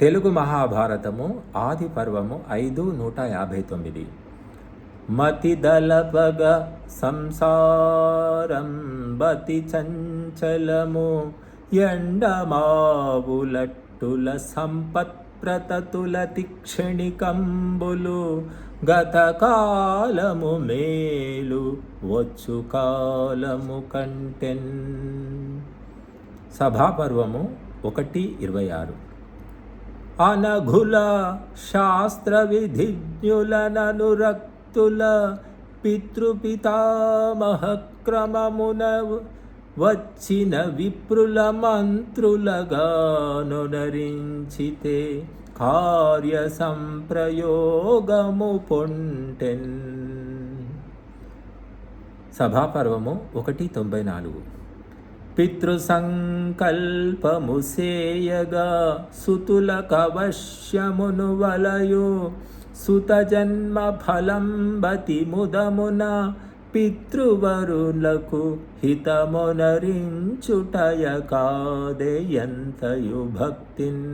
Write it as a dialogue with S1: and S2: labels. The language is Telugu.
S1: తెలుగు మహాభారతము ఆది పర్వము ఐదు నూట యాభై తొమ్మిది. మతిదలపగ సంసారం బతి చంచలము ఎండమావులట్టుల సంపత్ప్రతతుల తిక్షణికంబులు గతకాలము మేలు వచ్చు కాలము కంటెన్. సభాపర్వము ఒకటి ఇరవై ఆరు. అనఘుల శాస్త్ర విధిజ్ఞులననురక్తుల పితృపితామహ క్రమమున వచ్చిన విప్రుల మంత్రులగానునరించితే కార్య సంప్రయోగము పొంటెన్. సభాపర్వము ఒకటి తొంభై నాలుగు. పితృసంకల్పముసేయగా సుతుల కవశ్యమును వలయు సుత జన్మ ఫలం బతి ముదమున పితృవరులకు హితమునరించుటయ కాదే ఎంతయు భక్తిన్.